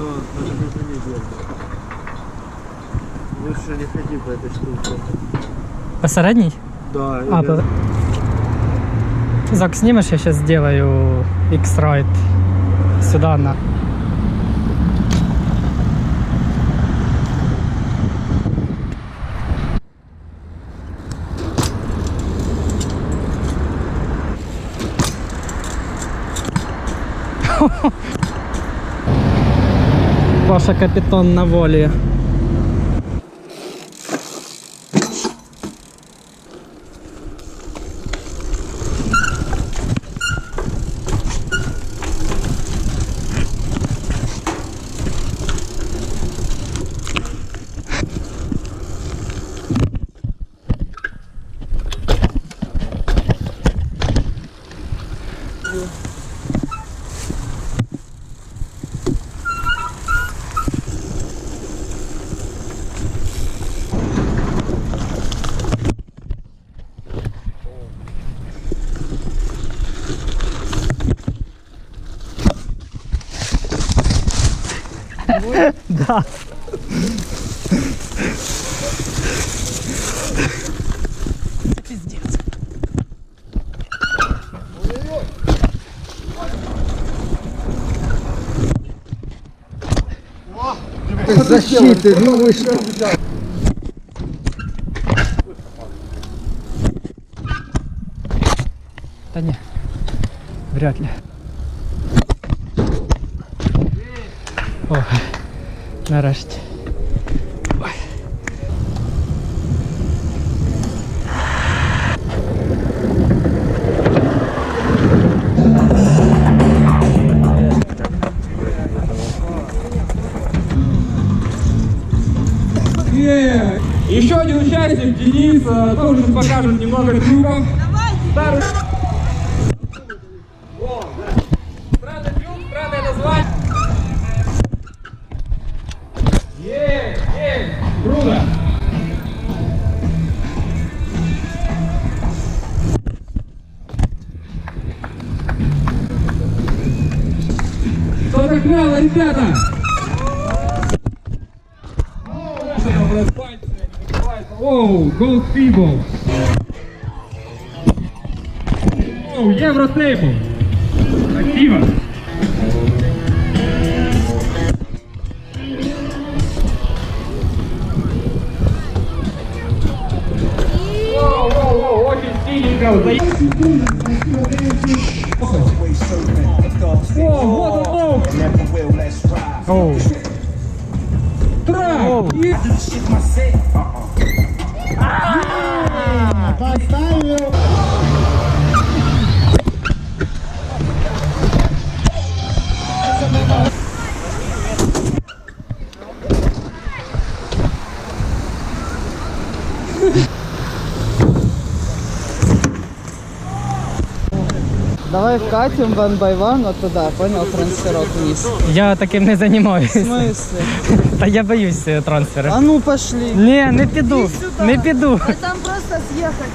Но даже это не дело. Лучше не ходи по этой штуке. Посередній? Да, А, по... Зак, снимешь, я сейчас сделаю X-Ride сюда на... Паша капитан на воле. Да. Пиздец. Защиты, ну вы что? Да не, вряд ли. О, нарешті. Ой. Е, Еще один участник, Денис, э, тоже покажет немного трюков. Старый. Загнал, ребята? Оу, Gold Feeble. Оу, Евротейбл. Актива. Oh, oh. Track! Ah! Passaram! Давай вкатим ван by one от туда, понял, трансферок вниз. Я таким не В займаюся. смысле? Та я боюсь е, трансфера. А ну пошли. Ні, не піду. Не піду. Там просто съехать.